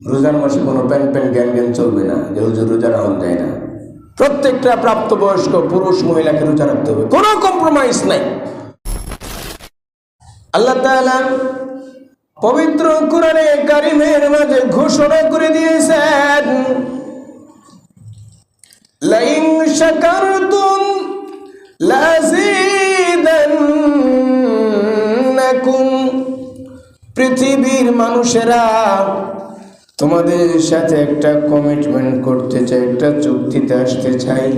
রোজার মাসে কোনো প্যান প্যান জ্ঞান জ্ঞান চলবে না, যে হুজুর রোজা রাখুন যায় না। প্রত্যেকটা প্রাপ্তবয়স্ক পুরুষ মহিলাকে রোজা রাখতে হবে, কোনো কম্প্রোমাইজ নাই। আল্লাহ তাআলা পবিত্র কোরআনে কারিমের মাঝে ঘোষণা করে দিয়েছেন, লাইন শাকারতুম লাযীদান্নাকুম পৃথিবীর মানুষেরা তোমাদের সাথে একটা কমিটমেন্ট করতে চাই, একটা চুক্তিতে আসতে চাই।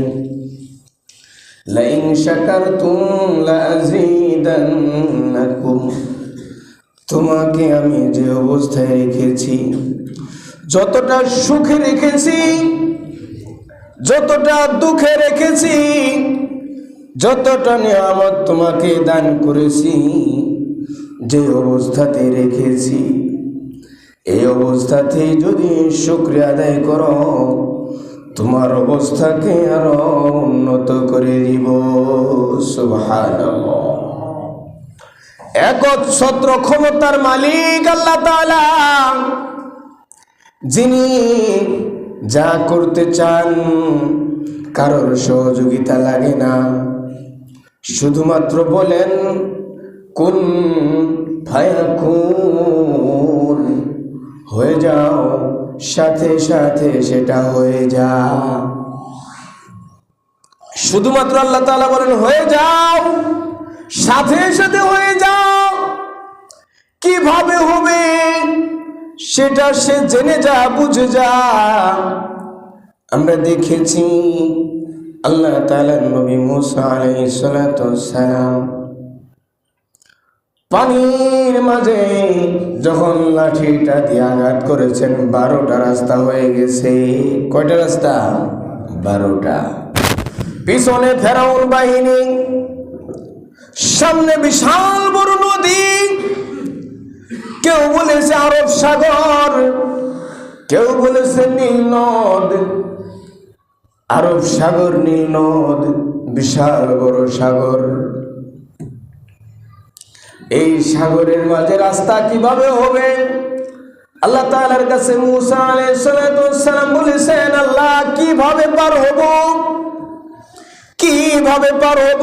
লাইন শাকারতুম লাযীদান্নাকুম তোমাকে আমি যে অবস্থায় রেখেছি, যতটা সুখে রেখেছি, যতটা দুঃখে রেখেছি, যতটা নিয়ামত তোমাকে দান করেছি, যে অবস্থাতে রেখেছি। এই অবস্থাতে যদি শুক্রিয়া আদায় করো, তোমার অবস্থাকে আরও উন্নত করে দিব। সুবহানাল্লাহ। একচ্ছত্র ক্ষমতার মালিক আল্লাহ যিনি যা করতে চান, কারোর সহযোগিতা লাগে না। শুধুমাত্র বলেন, কোন ফায়াকুন। হয়ে যাও, সাথে সাথে সেটা হয়ে যা। শুধুমাত্র আল্লাহ তাআলা বলেন, হয়ে যাও, সাথে সাথে হয়ে যাও। কীভাবে হবে? সেটা সে জেনে যা, বুঝে যা। আমরা দেখেছি, আল্লাহ তাআলা নবী মুসা সালাতু সালাম পানির মাঝে যখন লাঠিটা দিয়ে আঘাত করেছেন, বারোটা রাস্তা হয়ে গেছে। কয়টা রাস্তা? বারোটা। পিছনে ফেরাউন বাহিনী, সামনে বিশাল বড় নদী। কেউ বলেছে আরব সাগর, কেউ বলেছে নীল নদ। আরব সাগর, নীল নদ, বিশাল বড় সাগর। এই সাগরের মাঝে রাস্তা কীভাবে হবে? আল্লাহ তাআলার কাছে মুসা আলাইহিস সালাম বলেছেন, আল্লাহ, কীভাবে পার হব? কীভাবে পার হব?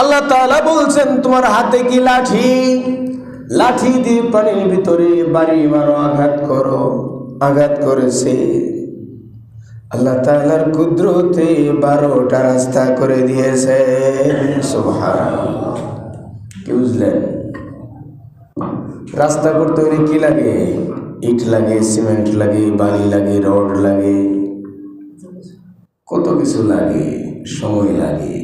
আল্লাহ তাআলা বলছেন, তোমার হাতে কি লাঠি? লাঠি দিয়ে পানির ভিতরে বাড়ি মারো, আঘাত করো, আঘাত করেছে। আল্লাহ তাআলার কুদরতে বারোটা রাস্তা করে দিয়েছে সুবহানাল্লাহ। বুঝলেন? রাস্তা করতে হলে কি লাগে? ইট লাগে, সিমেন্ট লাগে, বালি লাগে, রড লাগে। কত কিছু লাগে, সময় লাগে।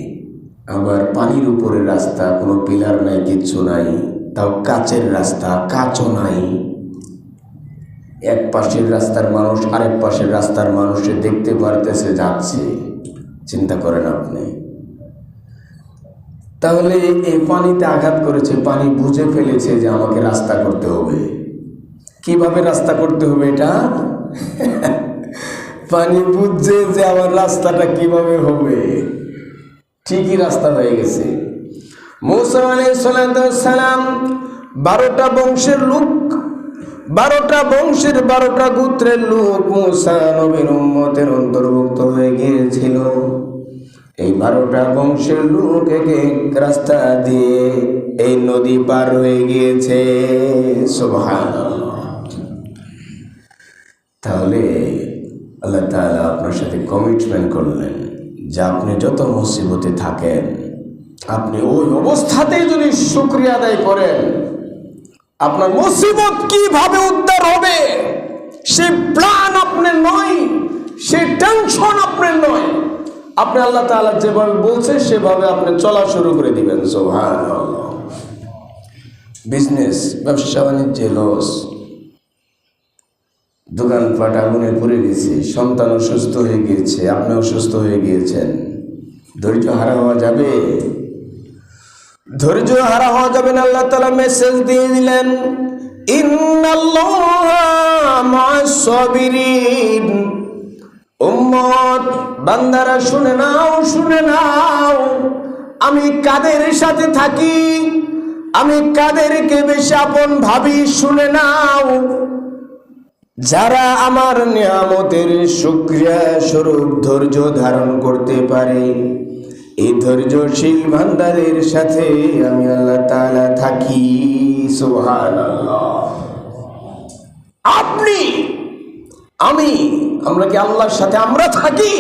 আবার পানির উপরে রাস্তা, কোনো পিলার নাই, কিচ্ছু নাই, তাও কাচের রাস্তা, কাচও নাই। এক পাশের রাস্তার মানুষ আরেক পাশের রাস্তার মানুষে দেখতে পারতেছে, যাচ্ছে। চিন্তা করেন আপনি। তাহলে এই পানিতে আঘাত করেছে, পানি বুঝে ফেলেছে যে আমাকে রাস্তা করতে হবে। কীভাবে রাস্তা করতে হবে এটা? পানি বুঝছে যে আমার রাস্তাটা কীভাবে হবে। ঠিকই রাস্তা হয়ে গেছে। সালাম বারোটা বংশের লোক, বারোটা বংশের বারোটা গোত্রের লোক মুসা নবীর উম্মতের অন্তর্ভুক্ত হয়ে গিয়েছিল। এই বারোটা বংশের লোক এক রাস্তা দিয়ে এই নদী পার হয়ে গিয়েছে। তাহলে আল্লাহ তাআলা আপনার সাথে কমিটমেন্ট করলেন যে আপনি যত মুসিবতে থাকেন, আপনি ওই অবস্থাতেই যদি শুক্রিয়া আদায় করেন, আপনার মুসিবত কীভাবে উদ্ধার হবে, সে প্ল্যান আপনার নয়, সে টেনশন আপনার নয়। আপনি আল্লাহ তাআলা যেভাবে বলছে সেভাবে আপনি চলা শুরু করে দিবেন সোহান বিজনেস ব্যবসা বাণিজ্যে লস দোকানপাট আগুনে পড়ে গেছে, সন্তান অসুস্থ হয়ে গিয়েছে, আপনি অসুস্থ হয়ে গিয়েছেন। ধৈর্য হারা হওয়া যাবে? ধৈর্য হারা হওয়া যাবে না, আল্লাহ তালা মেসেজ দিয়ে দিলেন ইন্নাল্লাহিরিন উম্মত, বান্দারা শুনে নাও শুনে নাও। আমি কাদের সাথে থাকি? আমি কাদেরকে বেশি আপন ভাবি? শুনে নাও। যারা আমার নিয়ামতের শুক্রিয়া স্বরূপ ধৈর্য ধারণ করতে পারে, এই ধৈর্যশীল ভান্ডারের সাথে আমি আল্লাহ তাআলা থাকি। সুবহানাল্লাহ। আপনি, আমি আমরা কি আল্লাহর সাথে আমরা থাকি?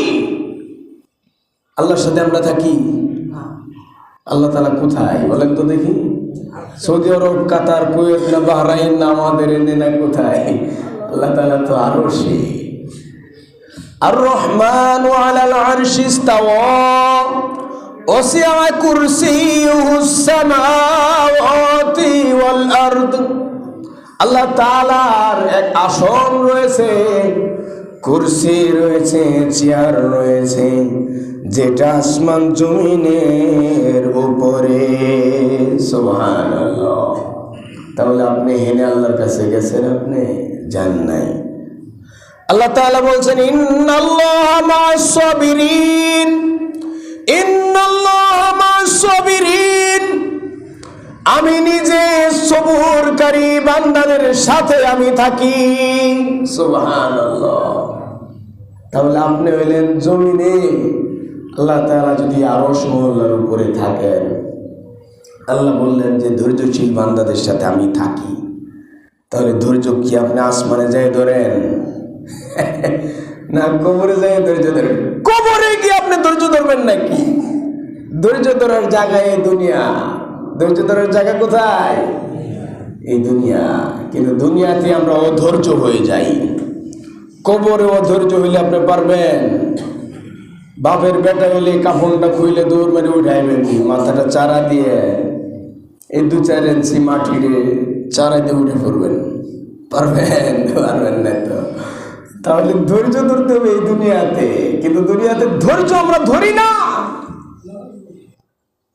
আল্লাহর সাথে আমরা থাকি? আল্লাহ তালা কোথায়? বলেন তো দেখি। সৌদি আরব, কাতার, কুয়েত না বাহরাইন না আমাদের এনে না কোথায়? আল্লাহ তালা তো আরও সে। আর রহমান আলাল আরশি ইস্তাওয়া, ওসিআ কুরসিয়ুহু সামাওয়াতি ওয়াল আরদ। আল্লাহ তাআলার এক আসন রয়েছে। কুরসি রয়েছে, চেয়ার রয়েছে, যেটা আসমান জমিনের উপরে। সুবহানাল্লাহ। তাহলে আপনি হেনে আল্লাহর কাছে গেছেন আপনি? যান নাই আল্লাহ তাআলা বলছেন, ইন্নাল্লাহা মা'আস ইন্নাল্লাহা মা'আস আমি নিজে সবুরকারী বান্দাদের সাথে আমি থাকি। সুবহানাল্লাহ। তাহলে আপনি হইলেন জমিনে। আল্লাহ তাআলা যদি আরও মহল্লার উপরে থাকেন, আল্লাহ বললেন যে ধৈর্যশীল বান্দাদের সাথে আমি থাকি। তাহলে ধৈর্য কি আপনি আসমানে যাই ধরেন? না, কবরে যাই ধৈর্য ধরেন। কবরে গিয়ে আপনি ধৈর্য ধরবেন নাকি? ধৈর্য ধরার জায়গায় দুনিয়া। ধৈর্য ধরার জায়গা কোথায়? এই দুনিয়া। কিন্তু দুনিয়াতে আমরা অধৈর্য হয়ে যাই। কবরে অধৈর্য হইলে আপনি পারবেন। বাপের বেটা হইলে কাপড়টা খুইলে দৌড় মেরে উঠাইবেন মাথাটা চারা দিয়ে, এই দু চার ইঞ্চি মাটিরে চারা দিয়ে উঠে পড়বেন। পারবেন? পারবেন না তো। তাহলে ধৈর্য ধরতে হবে এই দুনিয়াতে। কিন্তু দুনিয়াতে ধৈর্য আমরা ধরি না।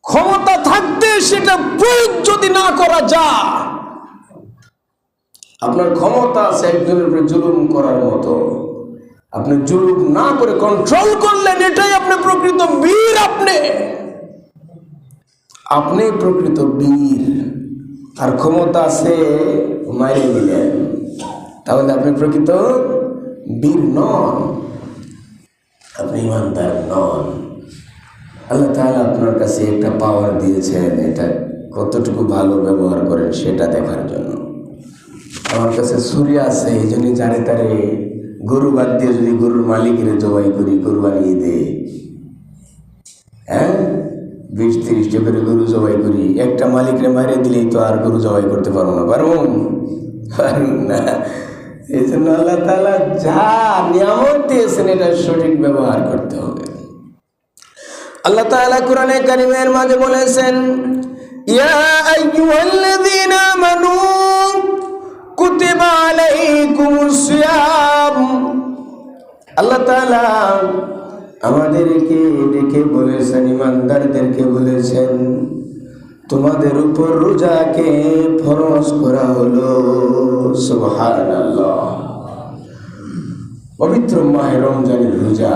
ক্ষমতা থাকতে সেটা প্রয়োগ যদি না করা যায়। আপনার ক্ষমতা আছে একজনের উপরে জুলুম করার মতো। আপনি জুলুম না করে কন্ট্রোল করলেন, এটাই আপনি প্রকৃত বীর আপনি। আপনি প্রকৃত বীর। আর ক্ষমতা আছে মাইরে দিলেন তাহলে আপনি প্রকৃত বীর নন। আপনি ইমানদার নন। আল্লাহ তাহলে আপনার কাছে একটা পাওয়ার দিয়েছেন, এটা কতটুকু ভালো ব্যবহার করেন সেটা দেখার জন্য। আমার কাছে ছুরি আছে, এই জন্য জানে তারে গরু বাদ দিয়ে যদি গরুর মালিকের জবাই করি গরু বানিয়ে দে হ্যাঁ? বিশ তিরিশটা করে গরু জবাই করি, একটা মালিকরে মারিয়ে দিলেই তো আর গরু জবাই করতে পারব না পারব না। এই জন্য আল্লাহ তালা যা নিয়ামত দিয়েছেন, এটা সঠিক ব্যবহার করতে হবে। আল্লাহ তাআলা কোরআনে কারিমের মাঝে বলেছেন, ইয়া আইয়ুহাল্লাযীনা আমানু কুতিবা আলাইকুমুস সিয়াম। আল্লাহ তাআলা আমাদেরকে ডেকে বলেছেন, ইমানদারদেরকে বলেছেন, তোমাদের উপর রোজাকে ফরজ করা হলো। সুবহানাল্লাহ। পবিত্র মাহে রমজানের রোজা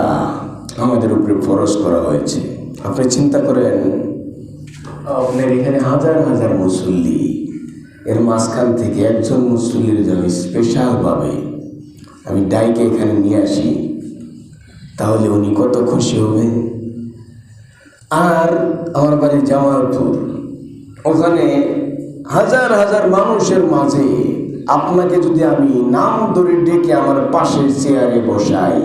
আমাদের উপরে ফরজ করা হয়েছে। আপনি চিন্তা করেন, আপনার এখানে হাজার হাজার মুসল্লি, এর মাঝখান থেকে একজন মুসল্লির আমি স্পেশালভাবে আমি ডাইকে এখানে নিয়ে আসি, তাহলে উনি কত খুশি হবেন আর আমার বাড়ি জামালপুর, ওখানে হাজার হাজার মানুষের মাঝে আপনাকে যদি আমি নাম ধরে ডেকে আমার পাশের চেয়ারে বসাই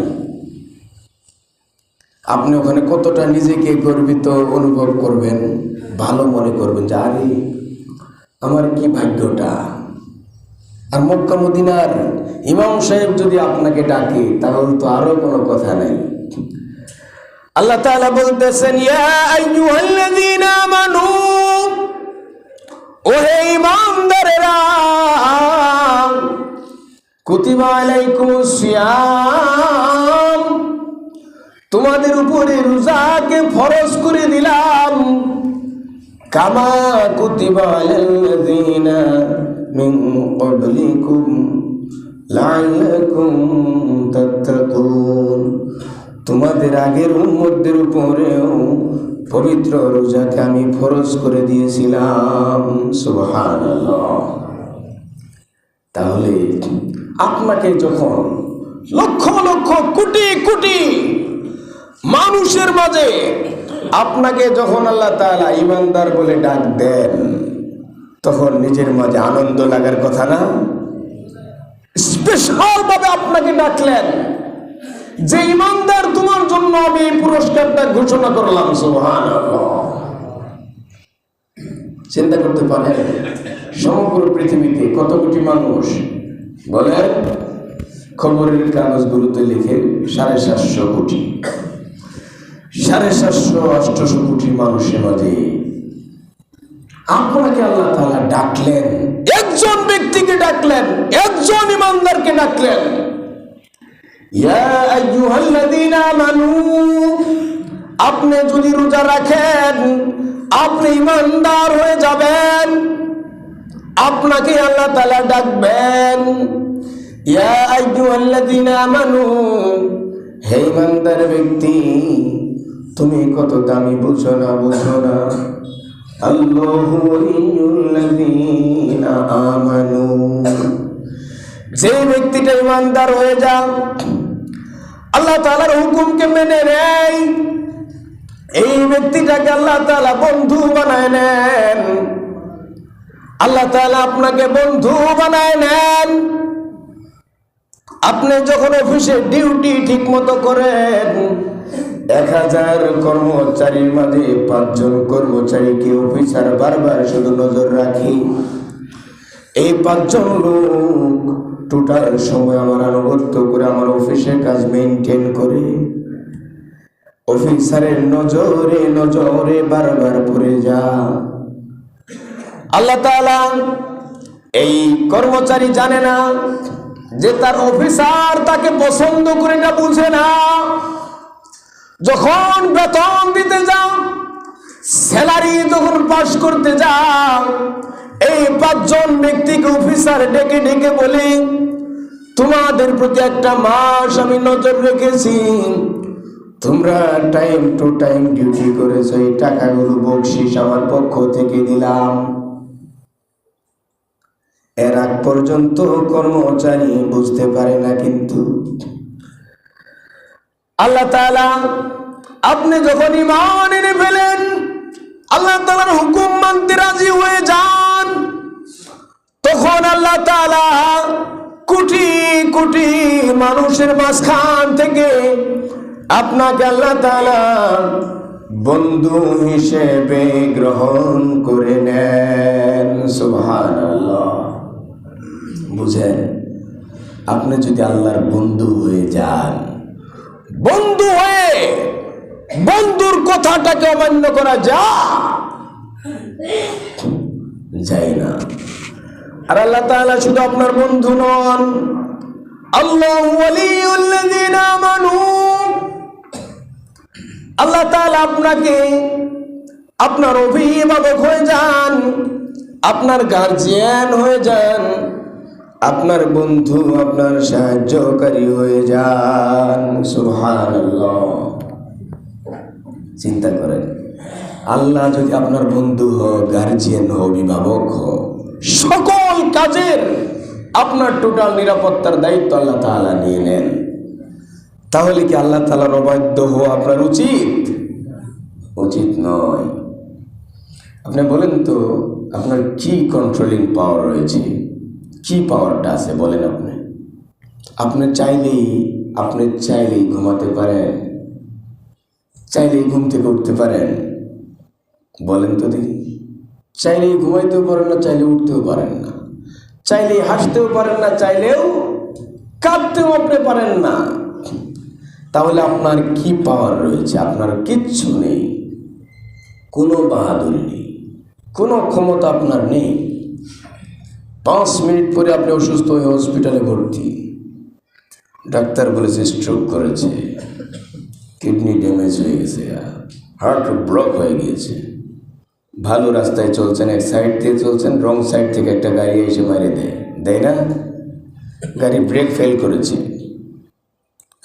আপনি ওখানে কতটা নিজেকে গর্বিত অনুভব করবেন? ভালো মনে করবেন যে, আরে, আমার কি ভাগ্যটা? আর মক্কা মদিনার ইমাম সাহেব যদি আপনাকে ডাকে, তাহলে তো আরও কোনো কথা নেই। আল্লাহ তাআলা বলতেছেন, ইয়া আইয়ুহাল্লাযীনা আমানু, ওহে ইমানদারেরা, কুতিবা আলাইকুমুস সিয়াম। তোমাদের উপরে রোজাকে ফরজ করে দিলাম। কামা কুতিবা আলাল্লাযীনা মিন তাত্তাকুন। তোমাদের আগের উম্মতদের উপরেও পবিত্র রোজাকে আমি ফরজ করে দিয়েছিলাম। তাহলে আপনাকে যখন লক্ষ লক্ষ কোটি কোটি মানুষের মাঝে আপনাকে যখন আল্লাহ তাআলা ইমানদার বলে ডাক দেন, তখন নিজের মাঝে আনন্দ লাগার কথা না? স্পেশাল ভাবে আপনাকে ডাকলেন যে ইমানদার তোমার জন্য আমি এই পুরস্কারটা ঘোষণা করলাম। সোহান চিন্তা করতে পারেন, সমগ্র পৃথিবীতে কত কোটি মানুষ, বলেন, খবরের কাগজগুলোতে লিখে সাড়ে সাতশো কোটি। সাড়ে সাতশো অষ্টশো কোটি মানুষের মাঝে। আপনাকে আল্লাহ তালা ডাকলেন, একজন ব্যক্তিকে ডাকলেন, একজন ইমানদারকে ডাকলেন। আপনি যদি রোজা রাখেন, আপনি ইমানদার হয়ে যাবেন। আপনাকে আল্লাহ তালা ডাকবেন, ইয়া হে ইমানদার ব্যক্তি তুমি কত দামি বুঝো না বুঝো না। আমানু। যে ব্যক্তিটা ইমানদার হয়ে যান আল্লাহ তাআলার হুকুমকে মেনে নেয়। এই ব্যক্তিটাকে আল্লাহ তাআলা বন্ধু বানায় নেন। আল্লাহ তাআলা আপনাকে বন্ধু বানায় নেন। আপনি যখন অফিসে ডিউটি ঠিক মতো করেন এক হাজার কর্মচারীর মাঝে পাঁচজন কর্মচারীকে অফিসার বারবার শুধু নজর রাখি। এই পাঁচজন লোক টোটাল সময় আমার আনুগত্য করে আমার অফিসের কাজ মেনটেন করে। অফিসারের নজরে নজরে বারবার পড়ে যা আল্লাহ তাআলা এই কর্মচারী জানে না যে তার অফিসার তাকে পছন্দ করে না, বুঝে না। যখন বেতন দিতে যাও স্যালারি যখন পাস করতে যাও, এই পাঁচজন ব্যক্তিকে অফিসার ডেকে ডেকে বলি, তোমাদের প্রতি একটা মাস আমি নজর রেখেছি। তোমরা টাইম টু টাইম ডিউটি করেছ, এই টাকাগুলো বকশিস আমার পক্ষ থেকে দিলাম। এর আগ পর্যন্ত কর্মচারী বুঝতে পারে না কিন্তু আল্লাহ আপনি যখন ইমান এনে ফেলেন, আল্লাহ তাআলার হুকুম মানতে রাজি হয়ে যান। তখন আল্লাহ তাআলা কোটি কোটি মানুষের মাঝখান থেকে আপনাকে আল্লাহ তাআলা বন্ধু হিসেবে গ্রহণ করে নেন। সুবহানাল্লাহ। বুঝেন, আপনি যদি আল্লাহর বন্ধু হয়ে যান বন্ধু হয়ে বন্ধুর কথাটাকে অমান্য করা যা। যায় না। আর আল্লাহ তাআলা শুধু আপনার বন্ধু নন, আল্লাহ আল্লাহ তাআলা আপনাকে আপনার অভিভাবক হয়ে যান, আপনার গার্জিয়ান হয়ে যান। আপনার বন্ধু আপনার সাহায্যকারী হয়ে যান। সুবহানাল্লাহ। চিন্তা করেন, আল্লাহ যদি আপনার বন্ধু হোক গার্জিয়ান হোক, অভিভাবক হোক, সকল কাজের আপনার টোটাল নিরাপত্তার দায়িত্ব আল্লাহ তাআলা নিয়ে নেন। তাহলে কি আল্লাহ তাআলার অবাধ্য হওয়া আপনার উচিত? উচিত নয়। আপনি বলেন তো, আপনার কি কন্ট্রোলিং পাওয়ার রয়েছে? কি পাওয়ারটা আছে বলেন আপনি? আপনি চাইলেই আপনি চাইলেই ঘুমাতে পারেন। চাইলেই ঘুম থেকে উঠতে পারেন। বলেন তো দেখি। চাইলেই ঘুমাইতেও পারেন না চাইলে উঠতেও পারেন না। চাইলেই হাসতেও পারেন না, চাইলেও কাঁদতেও আপনি পারেন না। তাহলে আপনার কি পাওয়ার রয়েছে? আপনার কিচ্ছু নেই। কোনো বাহাদুরি নেই। কোনো ক্ষমতা আপনার নেই। পাঁচ মিনিট পরে আপনি অসুস্থ হয়ে হসপিটালে ভর্তি। ডাক্তার বলেছে স্ট্রোক করেছে। কিডনি ড্যামেজ হয়ে গেছে। হার্ট ব্লক হয়ে গিয়েছে। ভালো রাস্তায় চলছেন, এক সাইড দিয়ে চলছেন রং সাইড থেকে একটা গাড়ি এসে মারে দেয়। দেয় না? গাড়ি ব্রেক ফেল করেছে।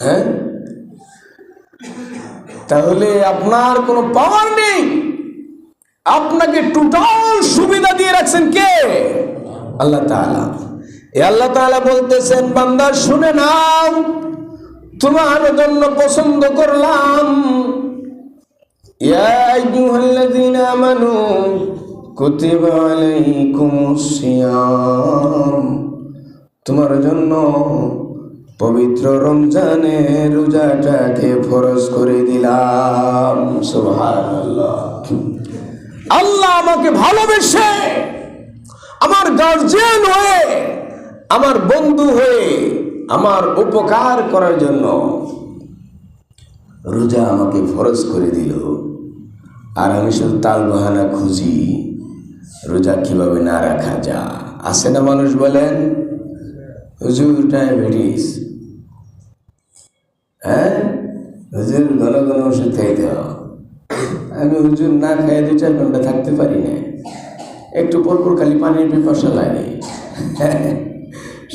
হ্যাঁ? তাহলে আপনার কোনো পাওয়ার নেই। আপনাকে টোটাল সুবিধা দিয়ে রাখছেন কে? আল্লাহ এ আল্লাহ তাআলা বলতেছেন, বান্দা, শুনে নাও, তোমার জন্য পছন্দ করলাম। তোমার জন্য পবিত্র রমজানে রোজাটাকে ফরজ করে দিলাম। আল্লাহ আমাকে ভালোবেসে আমার গার্জিয়ান হয়ে, আমার বন্ধু হয়ে আমার উপকার করার জন্য রোজা আমাকে ফরজ করে দিল। আর আমি শুধু তাল বাহানা খুঁজি, রোজা কীভাবে না রাখা যা আসে না মানুষ বলেন? হুজুর ডায়াবেটিস হ্যাঁ? হুজুর, ঘন ঘন ওষুধ খাইতে আমি হুজুর না খাই দু চার ঘণ্টা থাকতে পারি না একটু পর পর খালি পানির পিপাসা লাগে।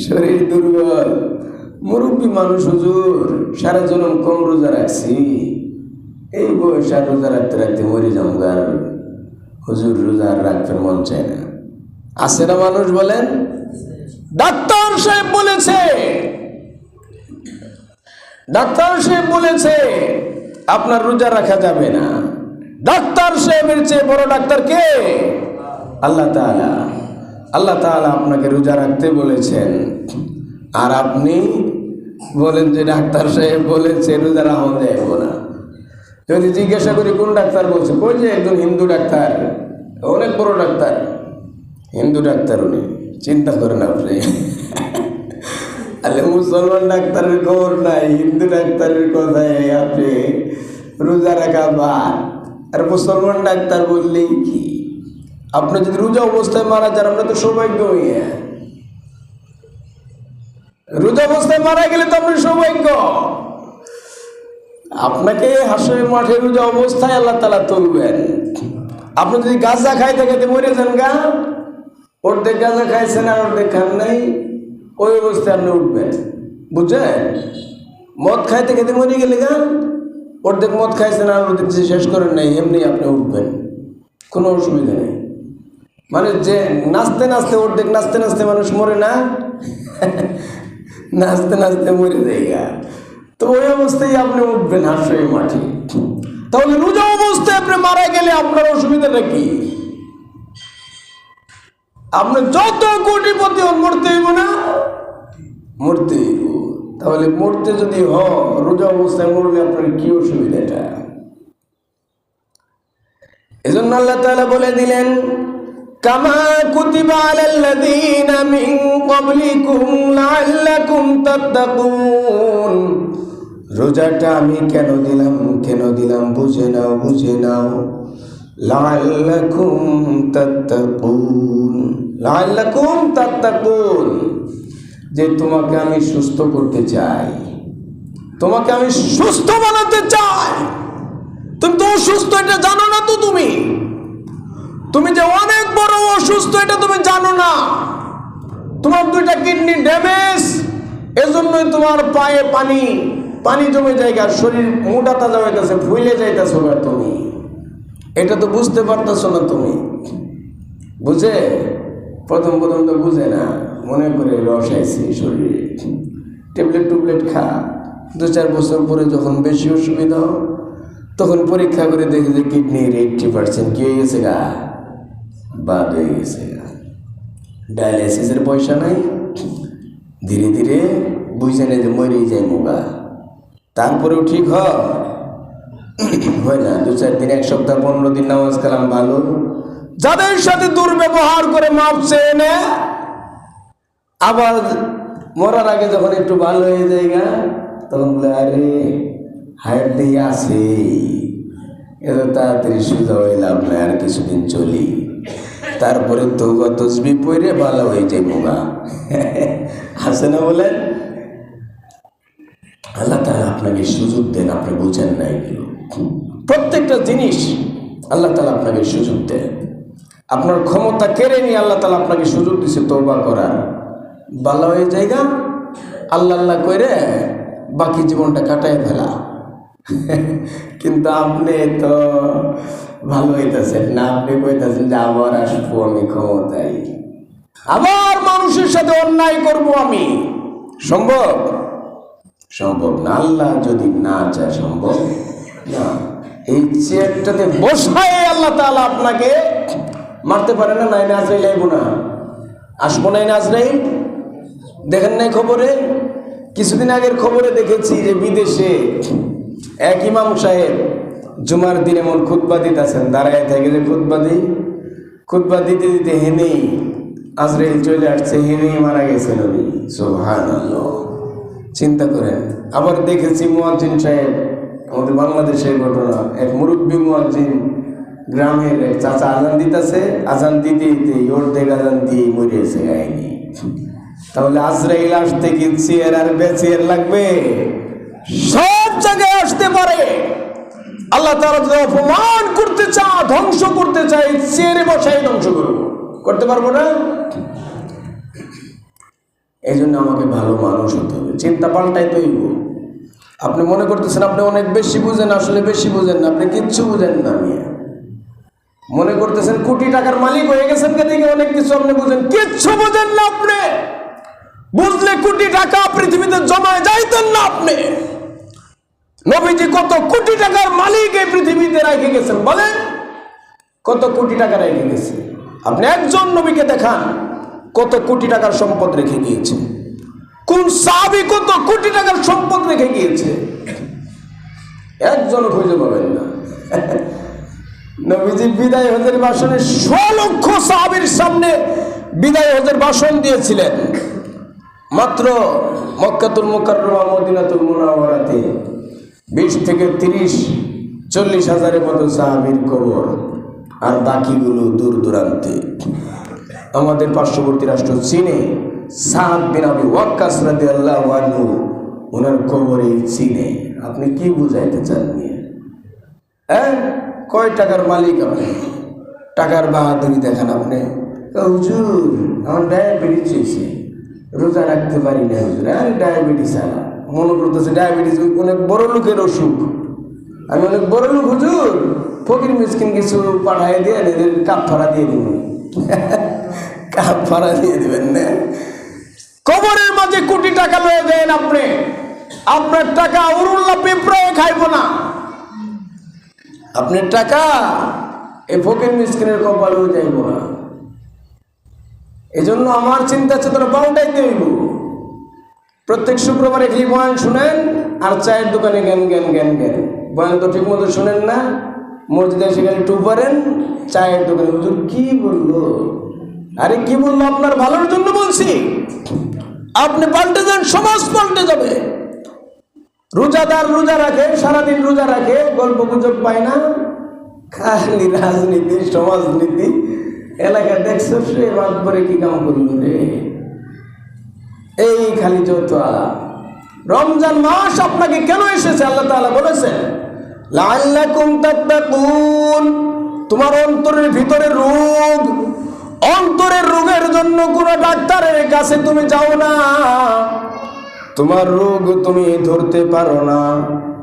শরীর দুর্বল। মুরব্বী মানুষ হুজুর, সারা জনম কম রোজা রাখছি। এই বয়স আর রোজা রাখতে রাখতে মরে আর। হুজুর, রোজা আর রাখতে মন চায় না। আছে না মানুষ বলেন? ডাক্তার সাহেব বলেছে। ডাক্তার সাহেব বলেছে, আপনার রোজা রাখা যাবে না। ডাক্তার সাহেবের চেয়ে বড় ডাক্তার কে? আল্লাহ তাআলা আল্লাহ তাআলা আপনাকে রোজা রাখতে বলেছেন। আর আপনি বলেন যে ডাক্তার সাহেব বলেছে, রোজা রাখা যাইব না। যদি জিজ্ঞাসা করি, কোন ডাক্তার বলছে? কই যে একজন হিন্দু ডাক্তার, অনেক বড় ডাক্তার। হিন্দু ডাক্তার উনি, চিন্তা করেন আপনি। আলে মুসলমান ডাক্তারের খবর নাই, হিন্দু ডাক্তারের কথায় আপনি রোজা রাখা বাদ। আর মুসলমান ডাক্তার বললেই কি? আপনি যদি রোজা অবস্থায় মারা যান, আমরা তো সৌভাগ্য রোজা অবস্থায় মারা গেলে তো আপনি সৌভাগ্য। আপনাকে হাসের মাঠে রোজা অবস্থায় আল্লাহ তালা তুলবেন। আপনি যদি গাঁজা খাইতে খাইতে মরে যান গা। অর্ধেক গাঁজা খাইছেন আর অর্ধেক খান নাই। ওই অবস্থায় আপনি উঠবেন। বুঝছেন? মদ খাইতে খাইতে মরে গেলে গা। অর্ধেক মদ খাইছেন আর অর্ধেক শেষ করেন নাই, এমনি আপনি উঠবেন। কোনো অসুবিধা নেই। মানে যে নাচতে নাচতে অর্ধেক নাচতে নাচতে মানুষ মরে না? নাচতে নাচতে মরে যায় তো ওই অবস্থায় আপনি উঠবেন হাস্যই মাঠে। তাহলে রোজা অবস্থায় আপনি মারা গেলে আপনার অসুবিধাটা কি? আপনি যত কোটিপতি মরতে হইব না? মরতে হইব। তাহলে মরতে যদি হ রোজা অবস্থায় মরলে আপনার কি অসুবিধাটা? এজন্য আল্লাহ তাআলা বলে দিলেন কামা কুতিবা আলাল্লাযীনা মিন ক্বাবলিকুম লাআল্লাকুম তাত্তাকুন রোজাটা আমি কেন দিলাম? কেন দিলাম? বুঝে নাও বুঝে নাও। লাআল্লাকুম তাত্তাকুন। যে তোমাকে আমি সুস্থ করতে চাই। তোমাকে আমি সুস্থ বানাতে চাই। তুমি তো অসুস্থ, এটা জানো না তো তুমি। তুমি যে অনেক বড় অসুস্থ, এটা তুমি জানো না। তোমার দুইটা কিডনি ড্যামেজ, এজন্যই তোমার পায়ে পানি পানি জমে জায়গা, শরীর মোটা তাজা হইতেছে ফুলে যাইতেছো না তুমি। এটা তো বুঝতে পারতেছো না তুমি। বুঝে? প্রথম প্রথম তো বুঝে না। মনে করে রস আইছে শরীরে। ট্যাবলেট টুবলেট খা। দু চার বছর পরে যখন বেশি অসুবিধা, তখন পরীক্ষা করে দেখে যে কিডনির এইটটি পার্সেন্ট কী হয়ে গেছে গা। বাদ হয়ে গেছে। ডায়ালিসিসের পয়সা নাই ধীরে ধীরে বুঝে নেই যে মরেই যায় মোগা। তারপরেও ঠিক হয়। না দু চার দিন এক সপ্তাহ পনেরো দিন নামাজ কালাম ভালো। যাদের সাথে দুর্ব্যবহার করে মাপ চেয়ে আবার মরার আগে যখন একটু ভালো হয়ে যায় গা, তখন বলে আরে হায়ার দিয়ে আছে। এত তাড়াতাড়ি সুবিধা হয়ে লাভ নাই আর কিছুদিন চলি। তারপরে তো তসবি পরে ভালো হয়ে যায় মোগা আছে না বলেন? আল্লাহ তালা আপনাকে সুযোগ দেন, আপনি বুঝেন না এগুলো। প্রত্যেকটা জিনিস আল্লাহ তালা আপনাকে সুযোগ দেন। আপনার ক্ষমতা কেড়ে নিয়ে আল্লাহ তালা আপনাকে সুযোগ দিছে তৌবা করার। ভালো হয়ে জায়গা আল্লাহ আল্লাহ করে বাকি জীবনটা কাটায় ফেলা। কিন্তু আপনি তো ভালো হইতেছেন না, আপনি কইতেছেন যে আবার আসব আমি ক্ষমতায়। আবার মানুষের সাথে অন্যায় করব আমি। সম্ভব? সম্ভব না, আল্লাহ যদি না চায় সম্ভব না। এই চেয়ারটাতে বসায় আল্লাহ তাআলা আপনাকে। মারতে পারে না নাই নাজরাইল আইব না। আসব নাই নাজরাইল দেখেন নাই খবরে? কিছুদিন আগের খবরে দেখেছি যে বিদেশে এক ইমাম সাহেব জুমার দিন এমন খুতবা দিতেছেন, দাঁড়ায় থেকে যে খুতবা দিই। খুতবা দিতে দিতে হেনেই আজরাইল চলে আসছে, হেনেই মারা গেছেন উনি সোহান চিন্তা করেন, আবার দেখেছি মুয়াজ্জিন সাহেব, আমাদের বাংলাদেশের ঘটনা। এক মুরব্বী মুয়াজ্জিন গ্রামের চাচা আজান দিতেছে, আজান দিতে দিতে অর্ধেক আজান দিয়ে মরিয়েছে গায়নি। তাহলে আজরাইল আসতে কি চেয়ার আর বেচেয়ার লাগবে? সব জায়গায় আসতে পারে। আল্লাহ তারা যদি অপমান করতে চা ধ্বংস করতে চাই চেয়ারে বসাই ধ্বংস করব। করতে পারব না? এই জন্য আমাকে ভালো মানুষ হতে হবে। চিন্তা পাল্টাই তৈব আপনি মনে করতেছেন আপনি অনেক বেশি বুঝেন, আসলে বেশি বুঝেন না, আপনি কিচ্ছু বুঝেন না আমি মনে করতেছেন কোটি টাকার মালিক হয়ে গেছেন কে দেখে অনেক কিছু আপনি বুঝেন। কিচ্ছু বুঝেন না আপনি। বুঝলে কোটি টাকা পৃথিবীতে জমায় যাইতেন না আপনি। নবীজি কত কোটি টাকার মালিক এই পৃথিবীতে রেখে গেছেন, বলেন। কত কোটি টাকা রেখে গেছে। আপনি একজন নবীকে দেখান, কত কোটি টাকার সম্পদ রেখে গিয়েছে। কোন সাহাবি কত কোটি টাকার সম্পদ রেখে গিয়েছে। একজন খুঁজে পাবেন না। নবীজি বিদায় হজের ছ লক্ষ সাহাবির সামনে বিদায় হজের ভাষণ দিয়েছিলেন। মাত্র মক্কাতুল মুকাররমা, মদিনাতুল মুনাওয়ারাতে। বিশ থেকে তিরিশ, চল্লিশ হাজারের মতো সাহাবির কবর আর বাকিগুলো দূর দূরান্তে। আমাদের পার্শ্ববর্তী রাষ্ট্র চীনে সাহাব বিন আবি ওয়াক্কাস রাদিয়াল্লাহু আনহু, ওনার কবরে চীনে। আপনি কি বুঝাইতে চান হ্যাঁ কয় টাকার মালিক আপনি? টাকার বাহাদুরি দেখান আপনি। হুজুর, আমার ডায়াবেটিস হয়েছে। রোজা রাখতে পারি না হুজুর আরে ডায়াবেটিস আনা মনে করতেছে, ডায়াবেটিস অনেক বড় লোকের অসুখ। আমি অনেক বড় লোক, হুজুর, ফকির মিসকিন কিছু পাঠাই দিয়ে এদের কাপ ফাড়া দিয়ে দিব কাপ ফাড়া দিয়ে দিবেন না। কবরের মাঝে কোটি টাকা লয়ে দেন আপনি। আপনার টাকা উরুল্লা পিঁপড়ায় খাইব না। আপনার টাকা এই ফকির মিসকিনের কপালেও যাইব না। এই জন্য আমার চিন্তা চেতনা পাল্টাইতে হইব। প্রত্যেক শুক্রবারে কি বয়ান শুনেন? আর চায়ের দোকানে জ্ঞান জ্ঞান জ্ঞান জ্ঞান বয়ান তো ঠিক মতো শুনেন না। মসজিদে সেখানে টু পারেন। চায়ের দোকানে হুজুর কি বলল? আরে কি বলল আপনার? ভালোর জন্য বলছি। আপনি পাল্টে যান, সমাজ পাল্টে যাবে। রোজাদার রোজা রাখে, সারাদিন রোজা রাখে, গল্প গুজব পায় না। খালি রাজনীতি, সমাজনীতি। এলাকা দেখছ সে বাদ করে কি কাম করল রে? এই খালি যত আলাপ রমজান মাস আপনাকে কেন এসেছে? আল্লাহ লাআল্লাকুম তাত্তাকুন। তোমার অন্তরের ভিতরে রোগ, অন্তরের রোগের জন্য কোন ডাক্তারের কাছে তুমি যাও না। তোমার রোগ তুমি ধরতে পারো না।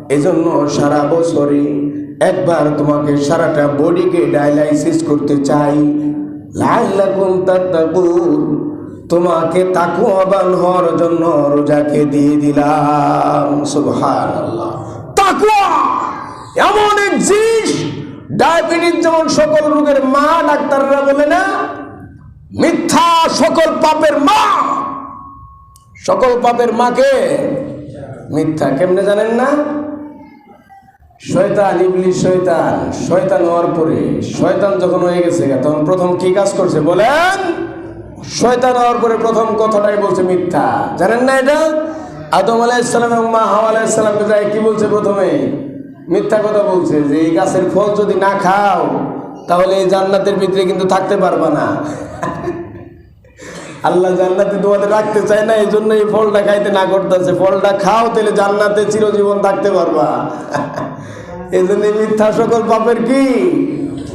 এজন্য সারা বছরে একবার তোমাকে সারাটা বডিকে ডায়ালাইসিস করতে চাই। লাআল্লাকুম তাত্তাকুন। তোমাকে তাকুয়াবান হওয়ার জন্য রোজাকে দিয়ে দিলাম। সুবহানাল্লাহ। তাকুয়া এমন এক জিনিস, ডায়াবেটিস যেমন সকল রোগের মা, ডাক্তাররা বলে না, মিথ্যা সকল পাপের মা। সকল পাপের মাকে মিথ্যা, কেমনে জানেন না? শয়তান ইবলিশ শয়তান শয়তান হওয়ার পরে শয়তান যখন হয়ে গেছে তখন প্রথম কি কাজ করছে বলেন? শয়তান হওয়ার পরে প্রথম কথাটাই বলছে মিথ্যা। জানেন না এটা? আদম আলাইসালাম এবং মা হাওয়া আলাইসালামকে যায় কি বলছে প্রথমে? মিথ্যা কথা বলছে যে এই গাছের ফল যদি না খাও, তাহলে এই জান্নাতের ভিতরে কিন্তু থাকতে পারবা না। আল্লাহ জান্নাতে তোমাদের রাখতে চায় না এই জন্য এই ফলটা খাইতে না করতেছে। ফলটা খাও, তাহলে জান্নাতে চিরজীবন থাকতে পারবা। এই জন্য মিথ্যা সকল পাপের কি?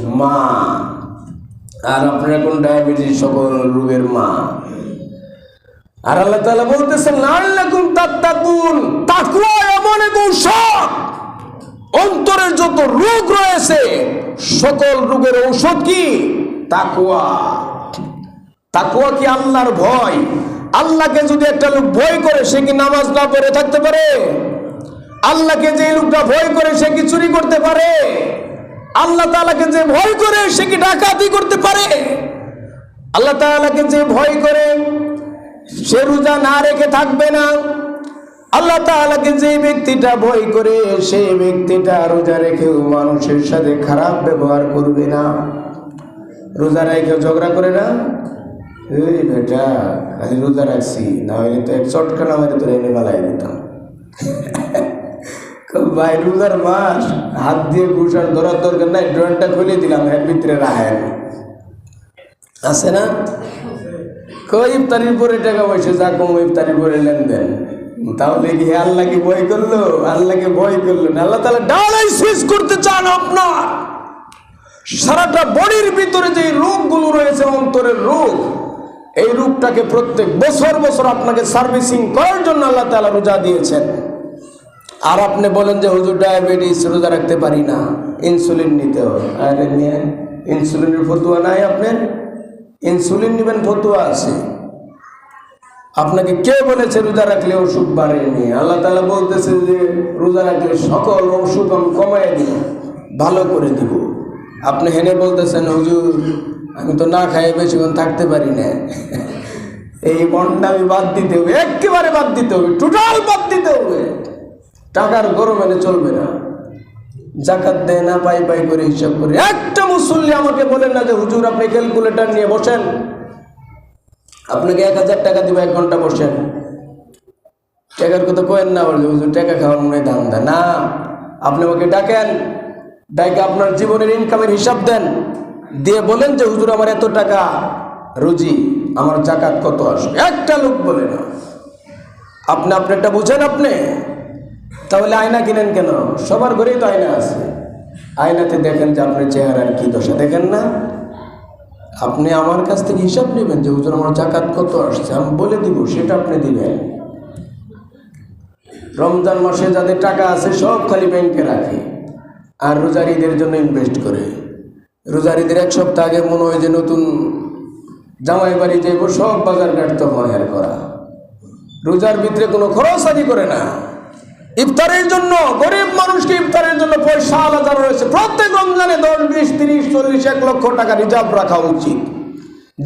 মা। আর আপনার এখন ডায়াবেটিস সকল রোগের মা? আর আল্লাহ তাআলা বলতেছেন, লাআল্লাকুম তাত্তাকুন। তাকওয়া এমন এক ঔষধ। অন্তরের যত রোগ রয়েছে, সকল রোগের ঔষধ কি? তাকুয়া তাকুয়া কি আল্লাহর ভয়? আল্লাহকে যদি একটা লোক ভয় করে, সে কি নামাজ না পড়ে থাকতে পারে? আল্লাহকে যে লোকটা ভয় করে, সে কি চুরি করতে পারে? আল্লাহ তাআলাকে যে ভয় করে সে কি ডাকাতি করতে পারে? আল্লাহ তাআলাকে যে ভয় করে সে রোজা না রেখে থাকবে না। আল্লাহ তাআলাকে যে ব্যক্তিটা ভয় করে সেই ব্যক্তিটা রোজা রেখেও মানুষের সাথে খারাপ ব্যবহার করবে না। রোজা রেখে ঝগড়া করে না? এই বেটা আজ রোজা রাখছি, না হলে তো এক চটকানা মারে তোর এনে মালাই দিতাম। ভাই রোজার মাস, হাত দিয়ে ঘুষার ধরার দরকার নাই ড্রয়িংটা খুলে দিলাম এর ভিতরে রাখেন। আছে না? কই ইফতারির পরে টাকা পয়সা, যা কম ইফতারির পরে লেনদেন। তাহলে কি আল্লাহকে ভয় করল? আল্লাহকে ভয় করল না? আল্লাহ তাহলে ডায়ালাইসিস করতে চান আপনার। সারাটা বডির ভিতরে যে রোগগুলো রয়েছে, অন্তরের রোগ, এই রোগটাকে প্রত্যেক বছর বছর আপনাকে সার্ভিসিং করার জন্য আল্লাহ তাআলা রোজা দিয়েছেন। আর আপনি বলেন যে, হুজুর, ডায়াবেটিস, রোজা রাখতে পারি না। ইনসুলিন নিতে হবে। আরে নিয়ে ইনসুলিনের ফতুয়া নাই আপনার? ইনসুলিন নেবেন, ফতুয়া আছে। আপনাকে কে বলেছে রোজা রাখলে অসুখ বাড়েনি আল্লাহ তাআলা বলতেছে যে, রোজা রাখলে সকল অসুখ আমি কমায় দিই ভালো করে দিব। আপনি হেনে বলতেছেন, হুজুর, আমি তো না খাই বেশিক্ষণ থাকতে পারি না। এই মনটা আমি বাদ দিতে হবে, একেবারে বাদ দিতে হবে, টোটাল বাদ দিতে হবে। টাকার গরম এনে চলবে না। জাকাত দেয় না, পাই পাই করে হিসাব করে। একটা মুসল্লি আমাকে বলেন না যে, হুজুর, আপনি ক্যালকুলেটর নিয়ে বসেন। আপনাকে এক হাজার টাকা দিব, এক ঘণ্টা বসেন। টাকার কথা কেন না বলছে হুজুর, টাকা খাওয়ার মনে ধান্দা। না, আপনি আমাকে ডাকেন ডাকে আপনার জীবনের ইনকামের হিসাব দেন। দিয়ে বলেন যে, হুজুর, আমার এত টাকা, রুজি, আমার জাকাত কত আসবে? একটা লোক বলে না। আপনি, আপনারটা বুঝেন আপনি? তাহলে আয়না কিনেন কেন? সবার ঘরেই তো আয়না আছে। আয়নাতে দেখেন যে আপনার চেহারার কি দশা। দেখেন না? আপনি আমার কাছ থেকে হিসাব নেবেন যে, হুজুর, আমার জাকাত কত আসছে? আমি বলে দিব, সেটা আপনি দিবেন। রমজান মাসে যাদের টাকা আছে, সব খালি ব্যাংকে রাখে। আর রোজার ঈদের জন্য ইনভেস্ট করে। রোজার ঈদের এক সপ্তাহ আগে মনে হয় যে নতুন জামাই বাড়ি যাইব, সব বাজার ঘাট তখন হের করা। রোজার ভিতরে কোনো খরচ আদি করে না। ইফতারের জন্য, গরিব মানুষকে ইফতারের জন্য পয়সা আলাদা রয়েছে। প্রত্যেক রমজানে দশ, বিশ, তিরিশ, চল্লিশ, এক লক্ষ টাকা রিজার্ভ রাখা উচিত।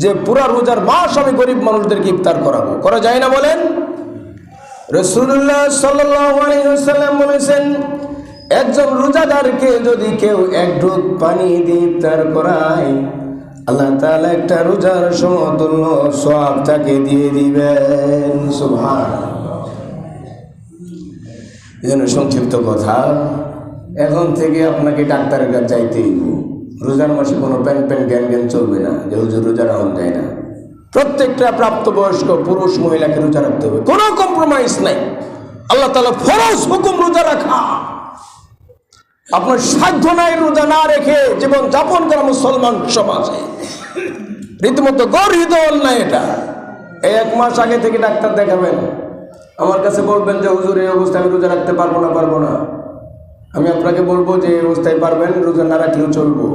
যে পুরা রোজার মাস আমি গরিব মানুষদেরকে ইফতার করাবো। করা যায় না বলেন? রসুল্লাহ সাল্লাম বলেছেন, একজন রোজাদারকে যদি কেউ এক ঢোক পানি দিয়ে ইফতার করায়, আল্লাহ তাআলা একটা রোজার সমতুল্য সব তাকে দিয়ে দিবেন। সুবহান যেন সংক্ষিপ্ত কথা। এখন থেকে আপনাকে ডাক্তারের কাছে যাইতেই। রোজার মাসে কোনো প্যান প্যান জ্ঞান জ্ঞান চলবে না। যে হুজুর রোজা রাখুন যায় না। প্রত্যেকটা প্রাপ্তবয়স্ক পুরুষ মহিলাকে রোজা রাখতে হবে। কোনো কম্প্রোমাইজ নাই। আল্লাহ তালা ফরজ হুকুম রোজা রাখা। আপনার সাধ্য নাই রোজা না রেখে জীবন যাপন করা মুসলমান সমাজে। রীতিমতো গর্হিত না এটা। এই এক মাস আগে থেকে ডাক্তার দেখাবেন। আমার কাছে বলবেন যে, হুজুর, এই অবস্থায় আমি রোজা রাখতে পারব না পারব না। আমি আপনাকে বলব যে, এই অবস্থায় পারবেন, রোজা না রাখলেও চলবো।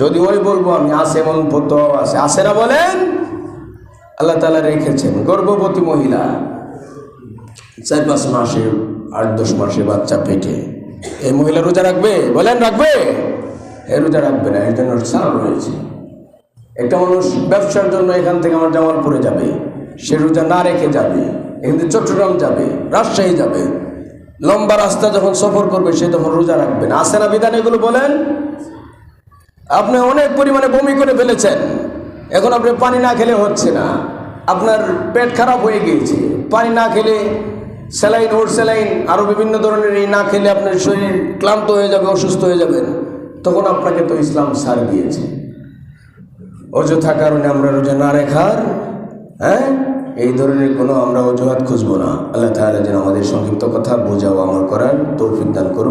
যদি ওই বলব, আমি আসে এমন ভূত আছে। আসে না বলেন, আল্লাহ তালা রেখেছেন। গর্ভবতী মহিলা, চার পাঁচ মাসে, আট দশ মাসে বাচ্চা পেটে, এই মহিলা রোজা রাখবে? বলেন, রাখবে? এ রোজা রাখবে না, এর জন্য সার রয়েছে। একটা মানুষ ব্যবসার জন্য এখান থেকে আমার জামাল জামালপুরে যাবে। সে রোজা না রেখে যাবে। থেকে চট্টগ্রাম যাবে, রাজশাহী যাবে, লম্বা রাস্তা যখন সফর করবে, সে তখন রোজা রাখবে না। আসে না বিধান এগুলো বলেন? আপনি অনেক পরিমাণে বমি করে ফেলেছেন। এখন আপনি পানি না খেলে হচ্ছে না। আপনার পেট খারাপ হয়ে গিয়েছে। পানি না খেলে স্যালাইন, ওর স্যালাইন আরও বিভিন্ন ধরনের এই না খেলে আপনার শরীর ক্লান্ত হয়ে যাবে, অসুস্থ হয়ে যাবেন। তখন আপনাকে তো ইসলাম সার দিয়েছে। অযথা কারণে আমরা রোজা না রেখার হ্যাঁ? এই ধরনের কোনো আমরা অজুহাত খুঁজবো না। আল্লাহ তাহলে যেন আমাদের সংক্ষিপ্ত কথা, বোঝা ও আমল করার তৌফিক দান করুন